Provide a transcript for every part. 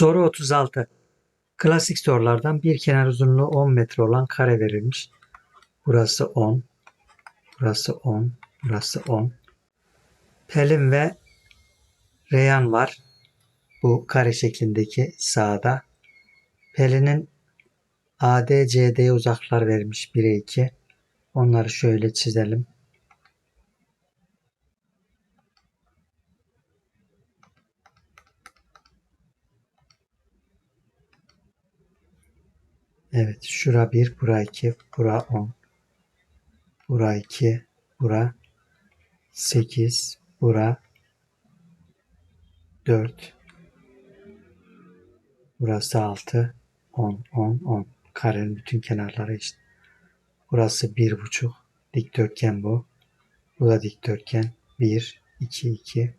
Soru 36. Klasik sorulardan bir kenar uzunluğu 10 metre olan kare verilmiş. Burası 10. Burası 10. Burası 10. Pelin ve Reyhan var. Bu kare şeklindeki sağda. Pelin'in AD, CD uzaklar verilmiş 1'e 2. Onları şöyle çizelim. Evet, şura 1, bura 2, bura 10. Bura 2, bura 8, bura 4. Burası 6, 10, 10, 10. Karenin bütün kenarları eşit. Burası 1,5. Dikdörtgen bu. Bu da dikdörtgen. 1, 2, 2.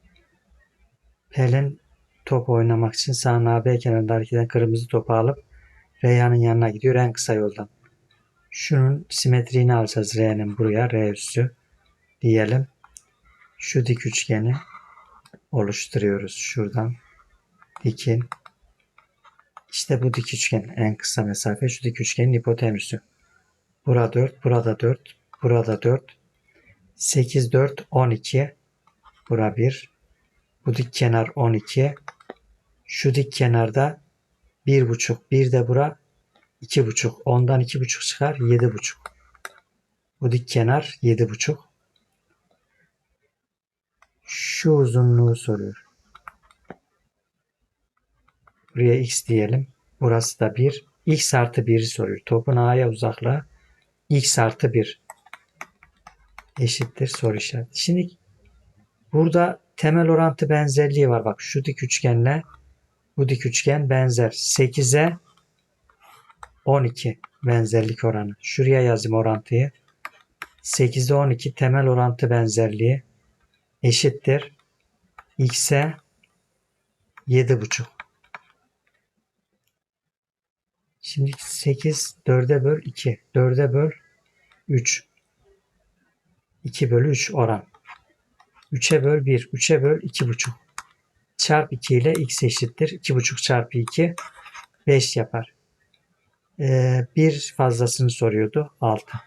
Pelin top oynamak için sağ AB kenarında hareket eden kırmızı topu alıp Reyhan'ın yanına gidiyor en kısa yoldan. Şunun simetriğini alacağız R'nin buraya. R üssü diyelim. Şu dik üçgeni oluşturuyoruz şuradan. Dikin. İşte bu dik üçgen en kısa mesafe. Şu dik üçgenin hipotenüsü. Burada 4, burada 4, burada 4. 8, 4, 12. Bura 1. Bu dik kenar 12. Şu dik kenarda 1,5. Bir de bura 2,5. Ondan 2,5 çıkar 7,5. Bu dik kenar 7,5. Şu uzunluğu soruyor. Buraya x diyelim. Burası da 1. x artı 1'i soruyor. Topun a'ya uzaklığı x artı 1 eşittir soru işareti. Şimdi burada temel orantı benzerliği var. Bak şu dik üçgenle bu dik üçgen benzer. 8'e 12 benzerlik oranı. Şuraya yazayım orantıyı. 8'e 12 temel orantı benzerliği eşittir. X'e 7,5. Şimdi 8 4'e böl 2. 4'e böl 3. 2 bölü 3 oran. 3'e böl 1. 3'e böl 2,5. Çarp 2 ile x eşittir. 2,5 çarpı 2 5 yapar. Ee, bir fazlasını soruyordu. 6.